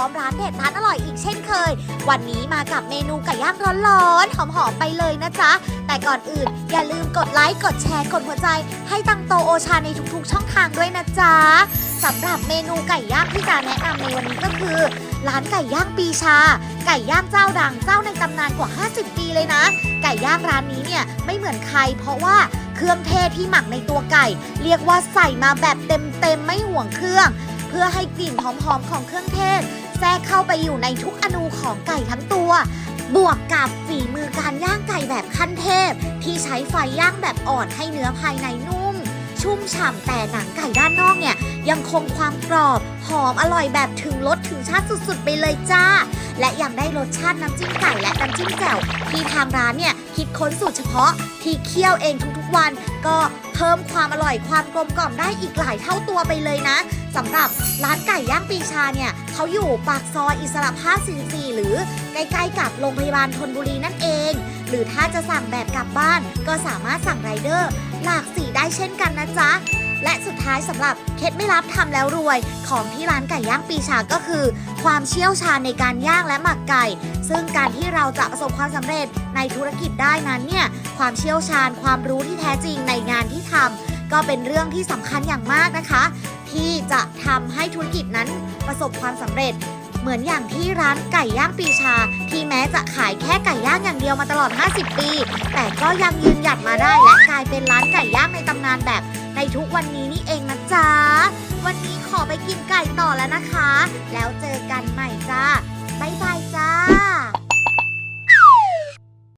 ร้อมร้านเด็ดร้านอร่อยอีกเช่นเคย วันนี้มากับเมนูไก่ย่างร้อนๆหอมๆไปเลยนะจ๊ะ แต่ก่อนอื่นอย่าลืมกดไลค์กดแชร์กดหัวใจ ให้ตังโตโอชาในทุกๆ ช่องทางด้วยนะจ๊ะสำหรับเมนูไก่ย่างที่จะแนะนำในวันนี้ก็คือ ร้านไก่ย่างปีชา ไก่ย่างเจ้าดังเจ้าในตำนานกว่า 50 ปีเลยนะ ไก่ย่างร้านนี้เนี่ยไม่เหมือนใคร เพราะว่าเครื่องเทศที่หมักในตัวไก่ เรียกว่าใส่มาแบบเต็มๆไม่ห่วงเครื่อง เพื่อให้กลิ่นหอมๆของเครื่องเทศ ทรกเข้าไปอยู่ในทุกอนูของไก่ทั้งตัว บวกกับฝีมือการย่างไก่แบบขั้นเทพ ที่ใช้ไฟย่างแบบอ่อนให้เนื้อภายในนุ่ม ชุ่มฉ่ำแต่หนังไก่ด้านนอกเนี่ย ยังคงความกรอบหอมอร่อยแบบถึงรสถึงชาติสุดๆ ไปเลยจ้า และยังได้รสชาติน้ำจิ้มไก่และน้ำจิ้มแจ่วที่ทางร้านเนี่ยคิดค้นสูตรเฉพาะที่เคี่ยวเองทุกๆวันก็ พิ่มความอร่อยความกลมกล่อมได้อีกหลายเท่าตัวไปเลยนะสำหรับร้านไก่ย่างปีชาเนี่ยเขาอยู่ปากซอยอิสระภาพ44 หรือใกล้ๆกับโรงพยาบาลธนบุรีนั่นเอง หรือถ้าจะสั่งแบบกลับบ้าน ก็สามารถสั่งไรเดอร์ หลากสีได้เช่นกันนะจ๊ะ และสุดท้ายสำหรับเคล็ดไม่รับทำแล้วรวย ของที่ร้านไก่ย่างปีชาก็คือ ความเชี่ยวชาญในการย่างและหมักไก่ ซึ่งการที่เราจะประสบความสำเร็จในธุรกิจได้นั้นเนี่ยความเชี่ยวชาญความรู้ที่แท้จริงในงานที่ทำก็เป็นเรื่องที่สำคัญอย่างมากนะคะ ที่จะทำให้ธุรกิจนั้นประสบความสำเร็จเหมือนอย่างที่ร้านไก่ย่างปีชา ที่แม้จะขายแค่ไก่ย่างอย่างเดียวมาตลอด 50 ปี แต่ก็ยังยืนหยัดมาได้และกลายเป็นร้านไก่ย่างในตำนานแบบ ในทุกวันนี้นี่เองนะจ๊ะ วันนี้ขอไปกินไก่ต่อแล้วนะคะ แล้วเจอกันใหม่จ้าบ๊ายบายจ้า